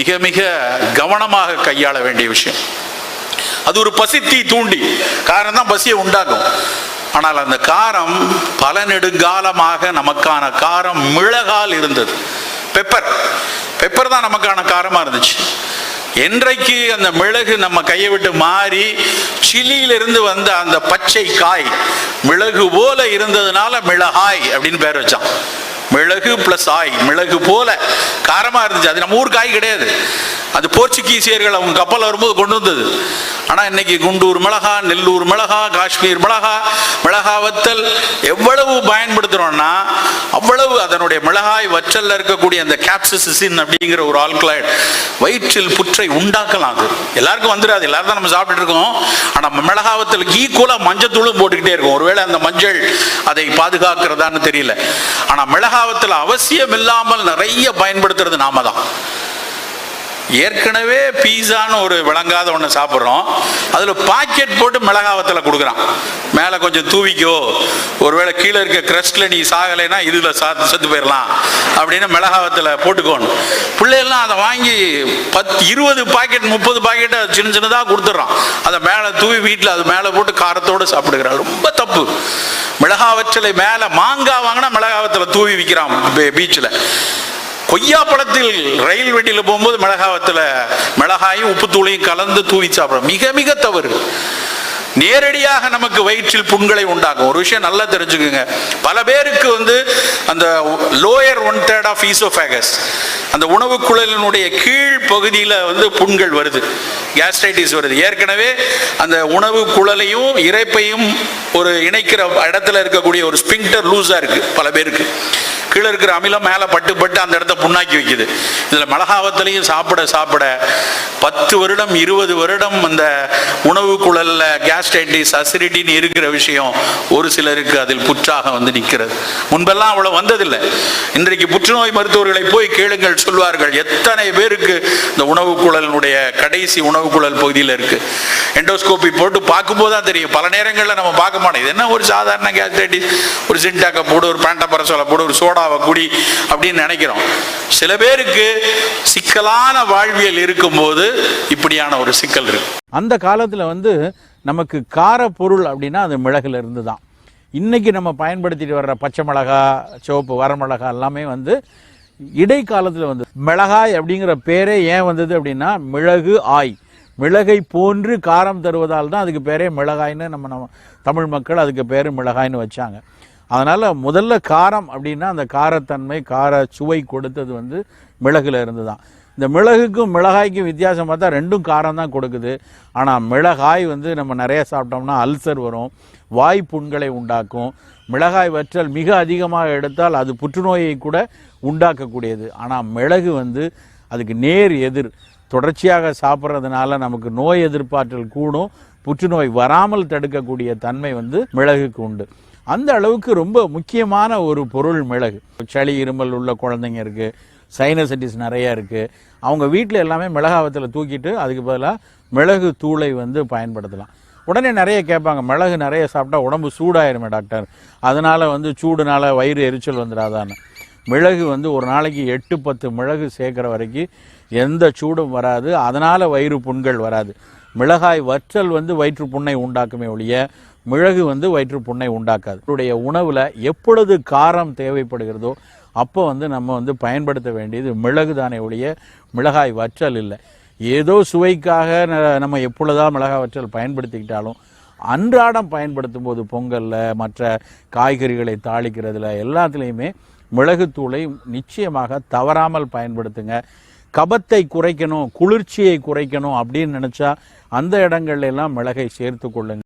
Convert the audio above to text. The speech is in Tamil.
மிக மிக கவனமாக கையாள வேண்டிய விஷயம். அது ஒரு பசித்தி தூண்டி. காரம் தான் பசியை உண்டாக்கும். ஆனால் அந்த காரம் பல நெடுங்காலமாக நமக்கான காரம் மிளகால் இருந்தது. பெப்பர் பெப்பர் தான் நமக்கான காரமாக இருந்துச்சு. என்றைக்கு அந்த மிளகு நம்ம கையை விட்டு மாறி சிலியிலிருந்து வந்த அந்த பச்சை காய் மிளகு போல இருந்ததுனால மிளகாய் அப்படின்னு பேர் வச்சான். மிளகு பிளஸ் ஆய் மிளகு போல காரமாக இருந்துச்சு. அது நம்ம ஊர் காய் கிடையாது. அது போர்ச்சுகீசியர்கள் அவங்க கப்பல் வரும்போது கொண்டு வந்தது. ஆனால் இன்னைக்கு குண்டூர் மிளகா நெல்லூர் மிளகா காஷ்மீர் மிளகா மிளகா வத்தல் எவ்வளவு பயன்படுத்துகிறோன்னா அவ்வளவு அதனுடைய மிளகாய் வற்றல்ல இருக்கக்கூடிய அந்த கேப்சிசின் அப்படிங்கிற ஒரு ஆல்கலாய்ட் வயிற்றில் புற்றை உண்டாக்கலாம் அது. எல்லாருக்கும் வந்துடாது எல்லாரும் தான் நம்ம சாப்பிட்டுட்டு இருக்கோம். ஆனா மிளகாவத்தில் வத்தலுக்கு ஈக்குவலா மஞ்சத்தூளும் போட்டுக்கிட்டே இருக்கும். ஒருவேளை அந்த மஞ்சள் அதை பாதுகாக்கிறதான்னு தெரியல. ஆனா மிளகாவத்தில் அவசியம் இல்லாமல் நிறைய பயன்படுத்துறது நாம தான். ஏற்கனவே பீஸான்னு ஒரு விளங்காத ஒன்று சாப்பிட்றோம். அதில் பாக்கெட் போட்டு மிளகாவத்தில் கொடுக்குறான். மேலே கொஞ்சம் தூவிக்கோ. ஒருவேளை கீழே இருக்க கிரஸ்டில் நீ சாகலைன்னா இதில் சாத்து செத்து போயிடலாம் அப்படின்னு மிளகாவத்தில் போட்டுக்கோணும் பிள்ளைகள்லாம் அதை வாங்கி பத்து இருபது பாக்கெட் முப்பது பாக்கெட்டை சின்ன சின்னதாக கொடுத்துட்றான். அதை மேலே தூவி வீட்டில் அது மேலே போட்டு காரத்தோடு சாப்பிடுகிறான். ரொம்ப தப்பு. மிளகாவற்றலை மேலே மாங்காய் வாங்கினா மிளகாவத்தில் தூவி விற்கிறான் பீச்சில் கொய்யா பழத்தில் ரயில் வெட்டியில் போகும்போது மிளகாவத்தில் மிளகாயும் உப்புத்தூளையும் கலந்து தூவி சாப்பிடும் மிக மிக தவறு. நேரடியாக நமக்கு வயிற்றில் புண்களை உண்டாக்கும். ஒரு விஷயம் நல்லா தெரிஞ்சுக்குங்க. பல பேருக்கு வந்து அந்த lower one third of oesophagus அந்த உணவு குழலினுடைய கீழ் பகுதியில் வந்து புண்கள் வருது. கேஸ்ட்ரைட்டிஸ் வருது. ஏற்கனவே அந்த உணவு குழலையும் இறைப்பையும் ஒரு இணைக்கிற இடத்துல இருக்கக்கூடிய ஒரு ஸ்பிங்டர் லூஸாக இருக்குது பல பேருக்கு. கீழே இருக்கிற அமிலம் மேலே பட்டு பட்டு அந்த இடத்த புண்ணாக்கி வைக்குது. இதில் மிளகாவத்திலையும் சாப்பிட சாப்பிட பத்து வருடம் இருபது வருடம் அந்த உணவு குழல்ல கேஸ்டைட்டிஸ் அசிடிட்டின்னு இருக்கிற விஷயம் ஒரு சிலருக்கு அதில் புற்றாக வந்து நிற்கிறது. முன்பெல்லாம் அவ்வளோ வந்ததில்லை. இன்றைக்கு புற்றுநோய் மருத்துவர்களை போய் கேளுங்கள் சொல்வார்கள். எத்தனை பேருக்கு இந்த உணவு குழலினுடைய கடைசி உணவு குழல் பகுதியில் இருக்குது எண்டோஸ்கோபி போட்டு பார்க்கும்போது தான் தெரியும். பல நேரங்களில் நம்ம பார்க்க மாட்டோம். இது என்ன ஒரு சாதாரண கேஸ்ட்ரைட்டிஸ் ஒரு சின்டாக்கை போடு ஒரு பேண்டபரசோலை போடு ஒரு சோடாவை குடி அப்படின்னு நினைக்கிறோம். சில பேருக்கு சிக்கலான வாழ்வியல் இருக்கும்போது இப்படியான ஒரு சிக்கல் இருக்கு. அந்த காலத்தில் வந்து நமக்கு கார பொருள் அப்படின்னா அது மிளகுல இருந்து தான் இன்றைக்கி நம்ம பயன்படுத்திட்டு வர்ற பச்சை மிளகா சிவப்பு வரமிளகா எல்லாமே வந்து இடைக்காலத்தில் வந்து மிளகாய் அப்படிங்கிற பேரே ஏன் வந்தது அப்படின்னா மிளகு ஆய். மிளகை போன்று காரம் தருவதால் தான் அதுக்கு பேரே மிளகாய்ன்னு நம்ம நம்ம தமிழ் மக்கள் அதுக்கு பேர் மிளகாய்ன்னு வச்சாங்க. அதனால் முதல்ல காரம் அப்படின்னா அந்த காரத்தன்மை கார சுவை கொடுத்தது வந்து மிளகுல இருந்து தான் இந்த மிளகுக்கும் மிளகாய்க்கும் வித்தியாசம் பார்த்தா ரெண்டும் காரம் தான் கொடுக்குது. ஆனால் மிளகாய் வந்து நம்ம நிறைய சாப்பிட்டோம்னா அல்சர் வரும் வாய் புண்களை உண்டாக்கும். மிளகாய் வற்றல் மிக அதிகமாக எடுத்தால் அது புற்றுநோயை கூட உண்டாக்கக்கூடியது. ஆனால் மிளகு வந்து அதுக்கு நேர் எதிர். தொடர்ச்சியாக சாப்பிட்றதுனால நமக்கு நோய் எதிர்ப்பாற்றல் கூடும். புற்றுநோய் வராமல் தடுக்கக்கூடிய தன்மை வந்து மிளகுக்கு உண்டு. அந்த அளவுக்கு ரொம்ப முக்கியமான ஒரு பொருள் மிளகு. சளி இருமல் உள்ள குழந்தைங்க இருக்குது சைனசைட்டிஸ் நிறையா இருக்குது அவங்க வீட்டில் எல்லாமே மிளகாவத்தில் தூக்கிட்டு அதுக்கு பதிலாக மிளகு தூளை வந்து பயன்படுத்தலாம். உடனே நிறைய கேட்பாங்க மிளகு நிறைய சாப்பிட்டா உடம்பு சூடாயிருமே டாக்டர். அதனால் வந்து சூடுனால வயிறு எரிச்சல் வந்துடாதான்னு. மிளகு வந்து ஒரு நாளைக்கு எட்டு பத்து மிளகு சேர்க்குற வரைக்கும் எந்த சூடும் வராது. அதனால் வயிறு புண்கள் வராது. மிளகாய் வற்றல் வந்து வயிற்று புண்ணை உண்டாக்குமே ஒழிய மிளகு வந்து வயிற்று புண்ணை உண்டாக்காது. அவருடைய உணவில் எப்பொழுது காரம் தேவைப்படுகிறதோ அப்போ வந்து நம்ம வந்து பயன்படுத்த வேண்டியது மிளகு தானே ஒழிய மிளகாய் வற்றல் இல்லை. ஏதோ சுவைக்காக நம்ம எப்பொழுதான் மிளகாய் வற்றல் பயன்படுத்திக்கிட்டாலும் அன்றாடம் பயன்படுத்தும் போது பொங்கலில் மற்ற காய்கறிகளை தாளிக்கிறதுல எல்லாத்துலேயுமே மிளகுத்தூளை நிச்சயமாக தவறாமல் பயன்படுத்துங்க. கபத்தை குறைக்கணும் குளிர்ச்சியை குறைக்கணும் அப்படின்னு நினச்சா அந்த இடங்கள்லாம் மிளகை சேர்த்து கொள்ளுங்க.